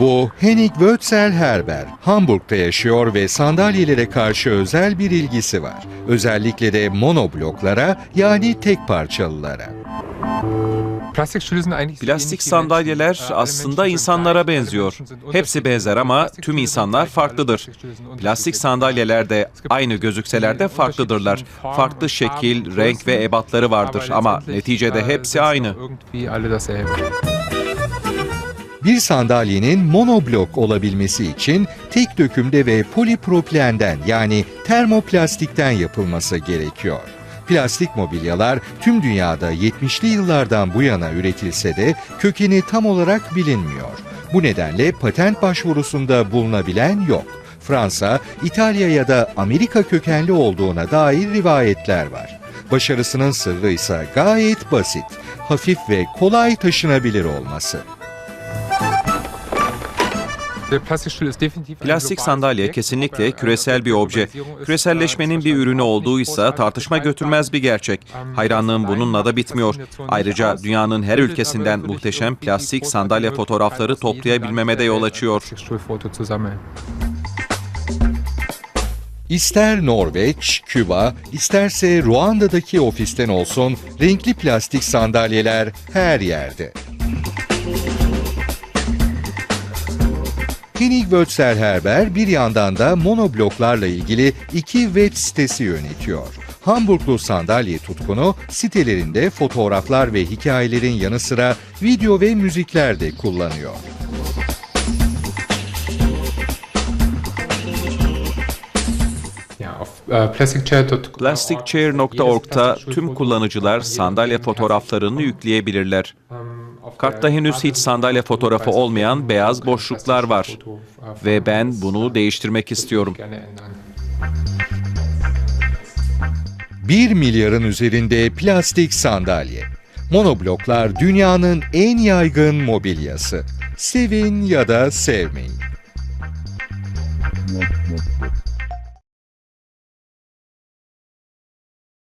Bu Henning Wötzel Herber. Hamburg'da yaşıyor ve sandalyelere karşı özel bir ilgisi var. Özellikle de monobloklara yani tek parçalılara. Plastik sandalyeler aslında insanlara benziyor. Hepsi benzer ama tüm insanlar farklıdır. Plastik sandalyeler de aynı gözükseler de farklıdırlar. Farklı şekil, renk ve ebatları vardır ama neticede hepsi aynı. Bir sandalyenin monoblok olabilmesi için tek dökümde ve polipropilenden yani termoplastikten yapılması gerekiyor. Plastik mobilyalar tüm dünyada 70'li yıllardan bu yana üretilse de kökeni tam olarak bilinmiyor. Bu nedenle patent başvurusunda bulunabilen yok. Fransa, İtalya ya da Amerika kökenli olduğuna dair rivayetler var. Başarısının sırrı ise gayet basit. Hafif ve kolay taşınabilir olması. Plastik sandalye kesinlikle küresel bir obje. Küreselleşmenin bir ürünü olduğuysa tartışma götürmez bir gerçek. Hayranlığım bununla da bitmiyor. Ayrıca dünyanın her ülkesinden muhteşem plastik sandalye fotoğrafları toplayabilmeme de yol açıyor. İster Norveç, Küba, isterse Ruanda'daki ofisten olsun renkli plastik sandalyeler her yerde. Henning Wötzel Herber bir yandan da monobloklarla ilgili iki web sitesi yönetiyor. Hamburglu sandalye tutkunu sitelerinde fotoğraflar ve hikayelerin yanı sıra video ve müzikler de kullanıyor. Plasticchair.org'da tüm kullanıcılar sandalye fotoğraflarını yükleyebilirler. Kartta henüz hiç sandalye fotoğrafı olmayan beyaz boşluklar var ve ben bunu değiştirmek istiyorum. 1 milyarın üzerinde plastik sandalye. Monobloklar dünyanın en yaygın mobilyası. Sevin ya da sevmeyin.